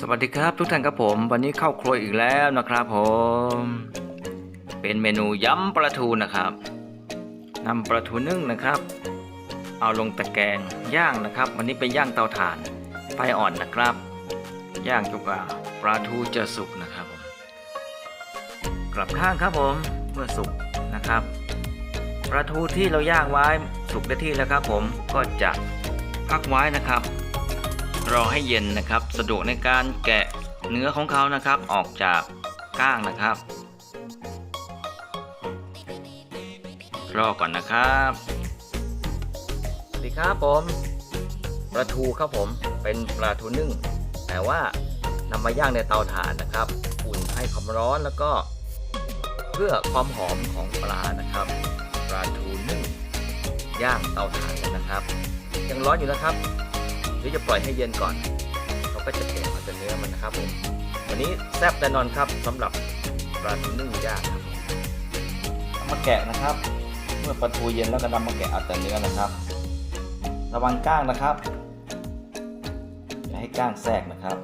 สวัสดีครับทุกท่านครับผม วันนี้เข้าครัวอีกแล้วนะครับผม เป็นเมนูยำปลาทูนะครับนำปลาทูนึ่งนะครับ เอาลงตะแกรงย่างนะครับ วันนี้เป็นย่างเตาถ่านไฟอ่อนนะครับ ย่างจนกว่าปลาทูจะสุกนะครับผมกลับข้างครับผมเมื่อสุกนะครับปลาทูที่เราย่างไว้สุกได้ที่แล้วครับผมก็จะพักไว้นะครับ รอให้เย็นนะครับ สะดวกในการแกะเนื้อของเขานะครับ ออกจากก้างนะครับรอก่อนนะครับสวัสดีครับผมปลาทูครับผมเป็นปลาทูนึ่ง แต่ว่านำมาย่างในเตาถ่านนะครับ อุ่นให้ความร้อนแล้วก็เพื่อความหอมของปลานะครับปลาทูนึ่งย่างเตาถ่านนะครับ ยังร้อนอยู่นะครับ เดี๋ยวจะปล่อยให้เย็นก่อนเราก็จะแกะเอาแต่เนื้อมันนะครับผมวันนี้แซ่บแน่นอนครับสำหรับปลาทูนึ่งย่างครับเอามาแกะนะครับ เมื่อปลาทูเย็นแล้วก็นำมาแกะเอาแต่เนื้อนะครับ ระวังก้างนะครับอย่าให้ก้างแทรกนะครับ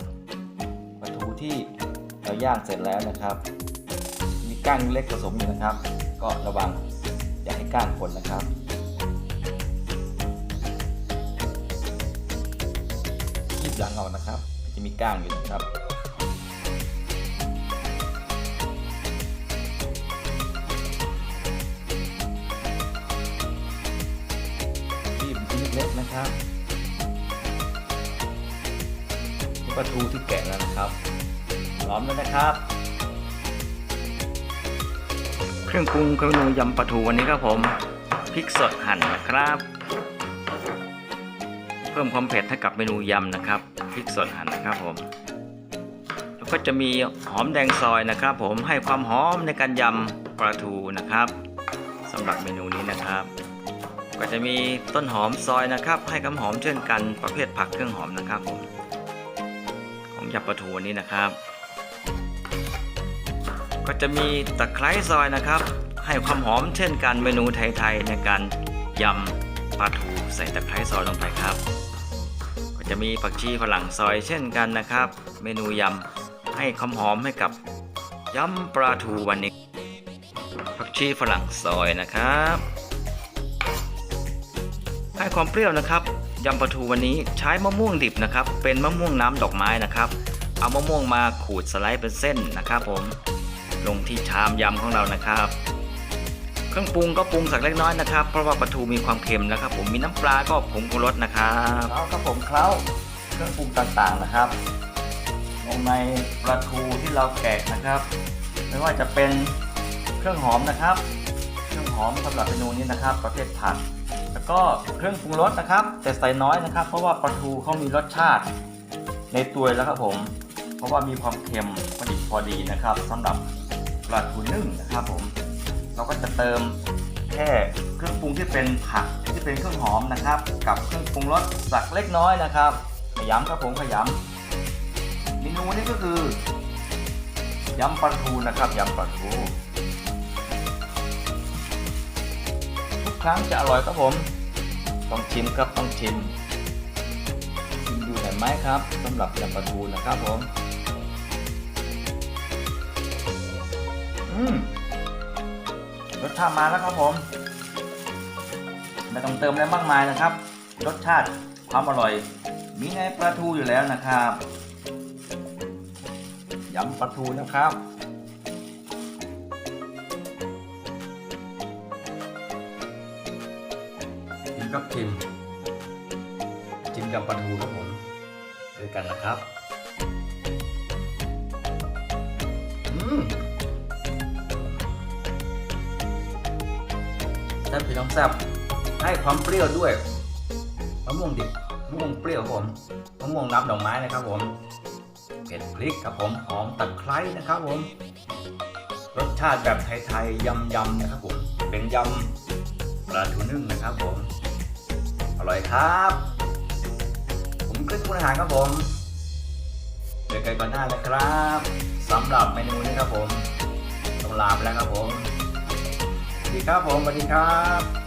ปลาทูที่เราย่างเสร็จแล้วนะครับ มีก้างเล็กผสมอยู่นะครับ ก็ระวังอย่าให้ก้างคนนะครับ หลังออกนะครับ จะมีก้างอยู่นะครับคีบชิ้นเล็กๆนะครับนี่ปลาทูที่แกะแล้วนะครับพร้อมแล้วนะครับเครื่องปรุงเมนูยำปลาทูวันนี้ครับผมพริกสดหั่นนะครับ เพิ่มความเผ็ดให้กับเมนูยำนะครับพริกสดหั่นนะครับผมแล้วก็จะมีหอมแดงซอยนะครับ ผมให้ความหอมในการยำปลาทูนะครับสำหรับเมนูนี้นะครับ ก็จะมีต้นหอมซอยนะครับ ให้คำหอมเช่นกันประเภทผักเครื่องหอมนะครับผมของยำปลาทูนี้นะครับ ก็จะมีตะไคร้ซอยนะครับ ให้ความหอมเช่นกันเมนูไทยๆในการยำ ปลาทูใส่ตะไคร้ซอยลงไปครับ ก็จะมีผักชีฝรั่งซอยเช่นกันนะครับ เมนูยำให้ความหอมให้กับยำปลาทูวันนี้ ผักชีฝรั่งซอยนะครับ ให้ความเปรี้ยวนะครับยำปลาทูวันนี้ใช้มะม่วงดิบนะครับ เป็นมะม่วงน้ำดอกไม้นะครับ เอามะม่วงมาขูดสไลด์เป็นเส้นนะครับ ผมลงที่ชามยำของเรานะครับ เครื่องปรุงก็ปรุงสักเล็กน้อยนะครับ เพราะว่าปลาทูมีความเค็มนะครับ ผมมีน้ำปลาก็ผงปรุงรสนะครับเคล้าครับผมเคล้าเครื่องปรุงต่างๆนะครับลงในปลาทูที่เราแกะนะครับ ไม่ว่าจะเป็นเครื่องหอมนะครับ เครื่องหอมสำหรับเมนูนี้นะครับ ประเภทผัดแล้วก็เครื่องปรุงรสนะครับ แต่ใส่น้อยนะครับ เพราะว่าปลาทูเขามีรสชาติในตัวแล้วครับผม เพราะว่ามีความเค็มพอดีพอดีนะครับสำหรับปลาทูนึ่งนะครับผม เราก็จะเติมแค่เครื่องปรุงที่เป็นผักที่เป็นเครื่องหอมนะครับ กับเครื่องปรุงรสสักเล็กน้อยนะครับ ขยำครับผมขยำเมนูนี้ก็คือยำปลาทูนะครับยำปลาทูทุกครั้งจะอร่อยครับผมต้องชิมครับต้องชิมชิมดูหน่ไหมครับสำหรับยำปลาทูนะครับผมอืม รสชาติมาแล้วครับผม ไม่ต้องเติมอะไรมากมายนะครับ รสชาติความอร่อย มีในปลาทูอยู่แล้วนะครับยำปลาทูนะครับชิมครับชิมชิมกับปลาทูครับผมด้วยกันนะครับ อืม แซ่บพี่น้องแซ่บให้ความเปรี้ยวด้วยมะม่วงดิบมะม่วงเปรี้ยวครับผมมะม่วงน้ำดอกไม้นะครับผมเผ็ดพริกครับผมหอมตะไคร้นะครับผม รสชาติแบบไทยๆยำๆนะครับผมเป็นยำปลาทูนึ่งนะครับผม อร่อยครับ ผมคลิปคุณอาหารครับผมเจอกันก่อนหน้านะครับสำหรับเมนูนี้ครับผมต้องลาไปแล้วครับผม ดีครับผมสวัสดีครับ